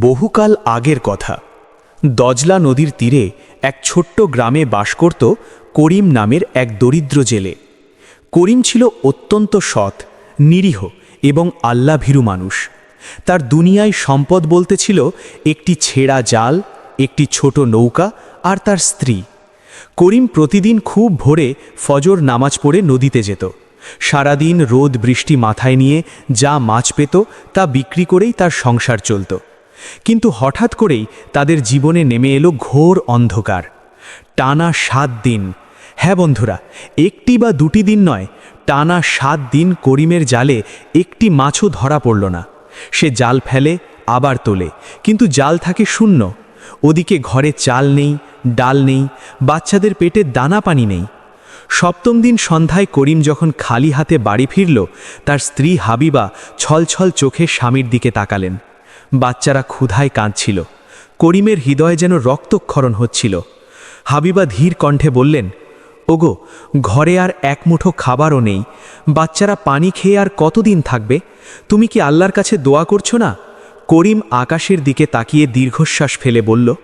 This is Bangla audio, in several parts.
বহুকাল আগের কথা। দজলা নদীর তীরে এক ছোট্ট গ্রামে বাস করত করিম নামের এক দরিদ্র জেলে। করিম ছিল অত্যন্ত সৎ, নিরীহ এবং আল্লাভীরু মানুষ। তার দুনিয়ায় সম্পদ বলতে ছিল একটি ছেঁড়া জাল, একটি ছোট নৌকা আর তার স্ত্রী। করিম প্রতিদিন খুব ভোরে ফজর নামাজ পড়ে নদীতে যেত। সারাদিন রোদ বৃষ্টি মাথায় নিয়ে যা মাছ পেত তা বিক্রি করেই তার সংসার চলত। কিন্তু হঠাৎ করেই তাদের জীবনে নেমে এলো ঘোর অন্ধকার। টানা সাত দিন। হ্যাঁ বন্ধুরা, একটি বা দুটি দিন নয়, টানা সাত দিন করিমের জালে একটি মাছও ধরা পড়ল না। সে জাল ফেলে, আবার তোলে, কিন্তু জাল থাকে শূন্য। ওদিকে ঘরে চাল নেই, ডাল নেই, বাচ্চাদের পেটে দানা পানি নেই। সপ্তম দিন সন্ধ্যায় করিম যখন খালি হাতে বাড়ি ফিরল, তার স্ত্রী হাবিবা ছলছল চোখে স্বামীর দিকে তাকালেন। বাচ্চারা ক্ষুধায় কাঁদছিল। করিমের হৃদয়ে যেন রক্তক্ষরণ হচ্ছিল। হাবিবা ধীর কণ্ঠে বললেন, ওগো, ঘরে আর এক মুঠো খাবারও নেই। বাচ্চারা পানি খেয়ে আর কতদিন থাকবে? তুমি কি আল্লাহর কাছে দোয়া করছ না? করিম আকাশের দিকে তাকিয়ে দীর্ঘশ্বাস ফেলে বলল,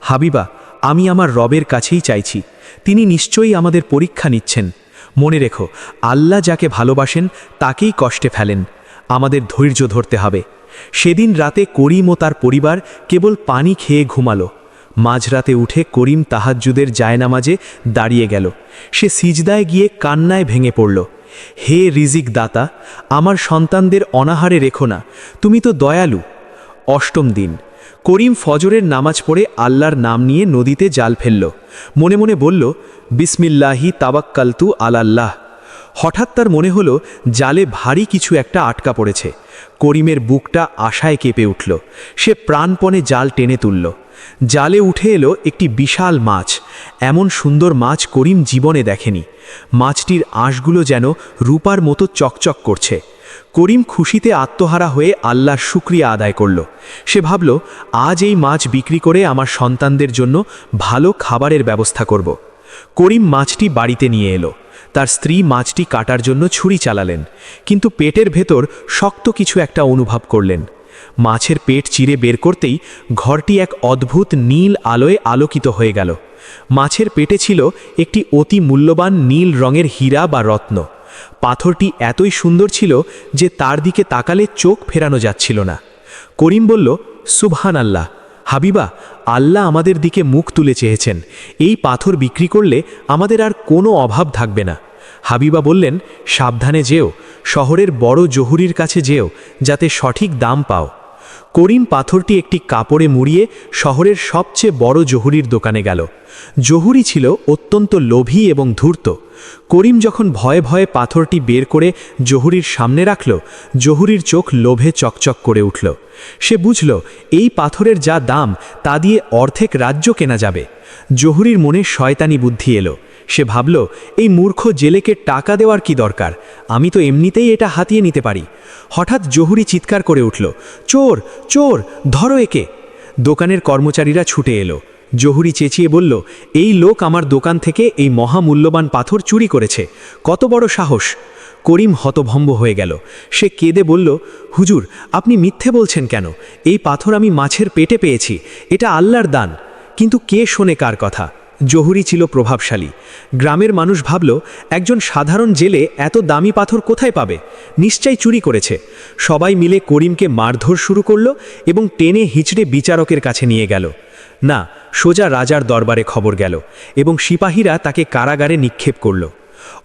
হাবিবা, আমি আমার রবের কাছেই চাইছি। তিনি নিশ্চয়ই আমাদের পরীক্ষা নিচ্ছেন। মনে রেখো, আল্লাহ যাকে ভালোবাসেন, তাকেই কষ্টে ফেলেন। আমাদের ধৈর্য ধরতে হবে। সেদিন রাতে করিম ও তার পরিবার কেবল পানি খেয়ে ঘুমালো। মাঝরাতে উঠে করিম তাহাজ্জুদের জায়নামাজে দাঁড়িয়ে গেল। সে সিজদায় গিয়ে কান্নায় ভেঙে পড়ল। হে রিজিক দাতা, আমার সন্তানদের অনাহারে রেখো না, তুমি তো দয়ালু। অষ্টম দিন, করিম ফজরের নামাজ পড়ে আল্লাহর নাম নিয়ে নদীতে জাল ফেলল। মনে মনে বলল, বিসমিল্লাহি তাবাক্কালতু আলাল্লাহ। হঠাৎ তার মনে হলো জালে ভারী কিছু একটা আটকা পড়েছে। করিমের বুকটা আশায় কেঁপে উঠল। সে প্রাণপণে জাল টেনে তুলল। জালে উঠে এলো একটি বিশাল মাছ। এমন সুন্দর মাছ করিম জীবনে দেখেনি। মাছটির আঁশগুলো যেন রূপার মতো চকচক করছে। করিম খুশিতে আত্মহারা হয়ে আল্লাহর শুক্রিয়া আদায় করল। সে ভাবল, আজ এই মাছ বিক্রি করে আমার সন্তানদের জন্য ভালো খাবারের ব্যবস্থা করব। করিম মাছটি বাড়িতে নিয়ে এলো। তার স্ত্রী মাছটি কাটার জন্য ছুরি চালালেন, কিন্তু পেটের ভেতর শক্ত কিছু একটা অনুভব করলেন। মাছের পেট চিরে বের করতেই ঘরটি এক অদ্ভুত নীল আলোয় আলোকিত হয়ে গেল। মাছের পেটে ছিল একটি অতি মূল্যবান নীল রঙের হীরা বা রত্ন। পাথরটি এতই সুন্দর ছিল যে তার দিকে তাকালে চোখ ফেরানো যাচ্ছিল না। করিম বলল সুবহান আল্লাহ হাবিবা, আল্লাহ আমাদের দিকে মুখ তুলে চেয়েছেন। এই পাথর বিক্রি করলে আমাদের আর কোনো অভাব থাকবে না। হাবিবা বললেন, সাবধানে যেও, শহরের বড় জহুরির কাছে যেও, যাতে সঠিক দাম পাও। করিম পাথরটি একটি কাপড়ে মুড়িয়ে শহরের সবচেয়ে বড় জহুরির দোকানে গেল। জহুরি ছিল অত্যন্ত লোভী এবং ধূর্ত। করিম যখন ভয়ে ভয়ে পাথরটি বের করে জহুরির সামনে রাখল, জহুরির চোখ লোভে চকচক করে উঠল। সে বুঝল, এই পাথরের যা দাম, তা দিয়ে অর্ধেক রাজ্য কেনা যাবে। জহুরির মনে শয়তানি বুদ্ধি এলো। সে ভাবল, এই মূর্খ জেলেকে টাকা দেওয়ার কি দরকার? আমি তো এমনিতেই এটা হাতিয়ে নিতে পারি। হঠাৎ জহুরি চিৎকার করে উঠল, চোর চোর, ধরো একে। দোকানের কর্মচারীরা ছুটে এলো। জহুরি চেঁচিয়ে বলল, এই লোক আমার দোকান থেকে এই মহামূল্যবান পাথর চুরি করেছে। কত বড় সাহস! করিম হতভম্ব হয়ে গেল। সে কেঁদে বলল, হুজুর, আপনি মিথ্যে বলছেন কেন? এই পাথর আমি মাছের পেটে পেয়েছি। এটা আল্লাহর দান। কিন্তু কে শোনে কার কথা? জহুরি ছিল প্রভাবশালী। গ্রামের মানুষ ভাবল, একজন সাধারণ জেলে এত দামি পাথর কোথায় পাবে? নিশ্চয় চুরি করেছে। সবাই মিলে করিমকে মারধর শুরু করল এবং টেনে হিচড়ে বিচারকের কাছে নিয়ে গেল। না, সোজা রাজার দরবারে খবর গেল এবং সিপাহীরা তাকে কারাগারে নিক্ষেপ করল।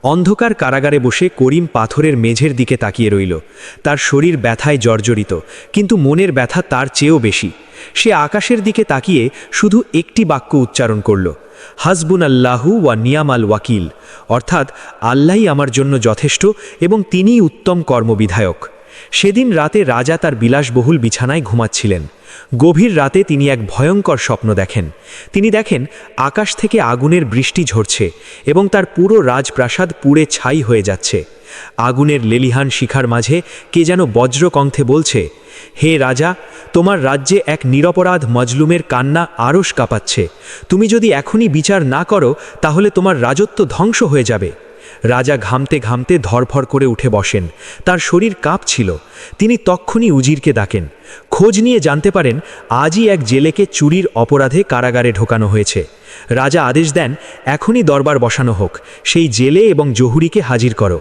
অন্ধকার কারাগারে বসে করিম পাথরের মেঝের দিকে তাকিয়ে রইল। তার শরীর ব্যথায় জর্জরিত, কিন্তু মনের ব্যথা তার চেয়েও বেশি। সে আকাশের দিকে তাকিয়ে শুধু একটি বাক্য উচ্চারণ করল হাসবুন আল্লাহু ওয়া নিয়ামাল ওয়াকিল। অর্থাৎ, আল্লাহই আমার জন্য যথেষ্ট এবং তিনিই উত্তম কর্মবিধায়ক। সেদিন রাতে রাজা তার বিলাসবহুল বিছানায় ঘুমাচ্ছিলেন। গভীর রাতে তিনি এক ভয়ঙ্কর স্বপ্ন দেখেন। তিনি দেখেন, আকাশ থেকে আগুনের বৃষ্টি ঝরছে এবং তার পুরো রাজপ্রাসাদ পুড়ে ছাই হয়ে যাচ্ছে। আগুনের লেলিহান শিখার মাঝে কে যেন বজ্রকণ্ঠে বলছে, হে রাজা, তোমার রাজ্যে এক নিরপরাধ মজলুমের কান্না আরস কাঁপাচ্ছে। তুমি যদি এখনই বিচার না করো, তাহলে তোমার রাজত্ব ধ্বংস হয়ে যাবে। রাজা ঘামতে ঘামতে ধরফর করে উঠে বসেন। তার শরীর কাঁপছিল তিনি তক্ষুনি উজিরকে ডাকেন। খোঁজ নিয়ে জানতে পারেন, আজই এক জেলেকে চুরির অপরাধে কারাগারে ঢোকানো হয়েছে। রাজা আদেশ দেন, এখনই দরবার বসানো হোক। সেই জেলে এবং জহুরিকে হাজির করো।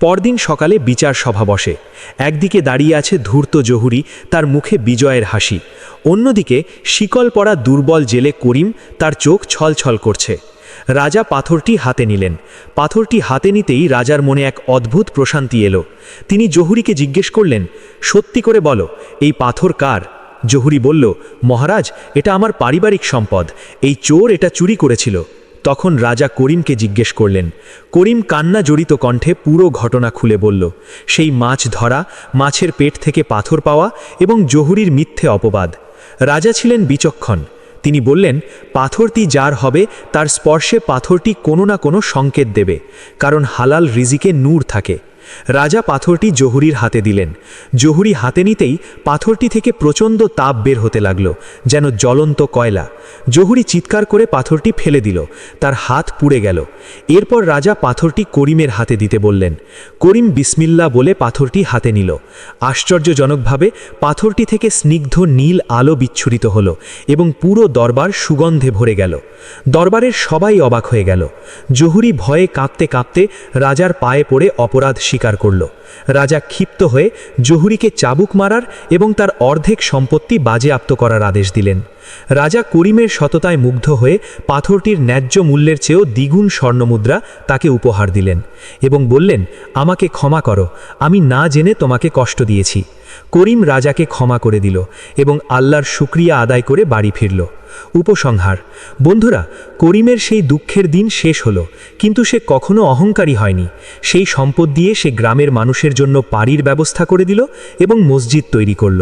পরদিন সকালে বিচার সভা বসে। একদিকে দাঁড়িয়ে আছে ধূর্ত জহুরি, তার মুখে বিজয়ের হাসি। অন্যদিকে শিকল পড়া দুর্বল জেলে করিম, তার চোখ ছলছল করছে। রাজা পাথরটি হাতে নিলেন। পাথরটি হাতে নিতেই রাজার মনে এক অদ্ভুত প্রশান্তি এলো। তিনি জহুরিকে জিজ্ঞেস করলেন, সত্যি করে বলো, এই পাথর কার? জহুরি বলল, মহারাজ, এটা আমার পারিবারিক সম্পদ। এই চোর এটা চুরি করেছিল। তখন রাজা করিমকে জিজ্ঞেস করলেন। করিম কান্না জড়িত কণ্ঠে পুরো ঘটনা খুলে বলল, সেই মাছ ধরা, মাছের পেট থেকে পাথর পাওয়া এবং জহুরির মিথ্যে অপবাদ। রাজা ছিলেন বিচক্ষণ। তিনি বললেন, পাথরটি যার হবে, তার স্পর্শে পাথরটি কোনো না কোনো সংকেত দেবে, কারণ হালাল রিজিকে নূর থাকে। রাজা পাথরটি জহুরির হাতে দিলেন। জহুরি হাতে নিতেই পাথরটি থেকে প্রচণ্ড তাপ বের হতে লাগল, যেন জ্বলন্ত কয়লা। জহুরি চিৎকার করে পাথরটি ফেলে দিল, তার হাত পুড়ে গেল। এরপর রাজা পাথরটি করিমের হাতে দিতে বললেন, করিম বিসমিল্লা বলে পাথরটি হাতে নিল। আশ্চর্যজনকভাবে পাথরটি থেকে স্নিগ্ধ নীল আলো বিচ্ছুরিত হলো এবং পুরো দরবার সুগন্ধে ভরে গেল। দরবারের সবাই অবাক হয়ে গেল। জহুরি ভয়ে কাঁপতে কাঁপতে রাজার পায়ে পড়ে অপরাধ স্বীকার করল। রাজা ক্ষিপ্ত হয়ে জহুরিকে চাবুক মারার এবং তার অর্ধেক সম্পত্তি বাজেয়াপ্ত করার আদেশ দিলেন। রাজা করিমের সততায় মুগ্ধ হয়ে পাথরটির ন্যায্য মূল্যের চেয়েও দ্বিগুণ স্বর্ণমুদ্রা তাকে উপহার দিলেন এবং বললেন, আমাকে ক্ষমা করো, আমি না জেনে তোমাকে কষ্ট দিয়েছি। করিম রাজাকে ক্ষমা করে দিল এবং আল্লাহর শুক্রিয়া আদায় করে বাড়ি ফিরল। উপসংহার। বন্ধুরা, করিমের সেই দুঃখের দিন শেষ হলো, কিন্তু সে কখনো অহংকারী হয়নি। সেই সম্পদ দিয়ে সে গ্রামের মানুষের জন্য পাড়ির ব্যবস্থা করে দিল এবং মসজিদ তৈরি করল।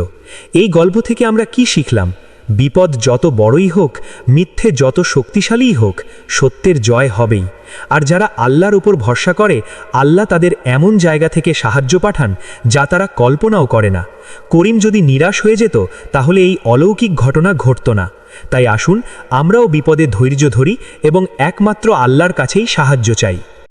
এই গল্প থেকে আমরা কি শিখলাম? বিপদ যত বড়ই হোক, মিথ্যে যত শক্তিশালীই হোক, সত্যের জয় হবেই। আর যারা আল্লাহর উপর ভরসা করে, আল্লাহ তাদের এমন জায়গা থেকে সাহায্য পাঠান যা তারা কল্পনাও করে না। করিম যদি নিরাশ হয়ে যেত, তাহলে এই অলৌকিক ঘটনা ঘটত না। তাই আসুন আমরাও বিপদে ধৈর্য ধরি এবং একমাত্র আল্লাহর কাছেই সাহায্য চাই।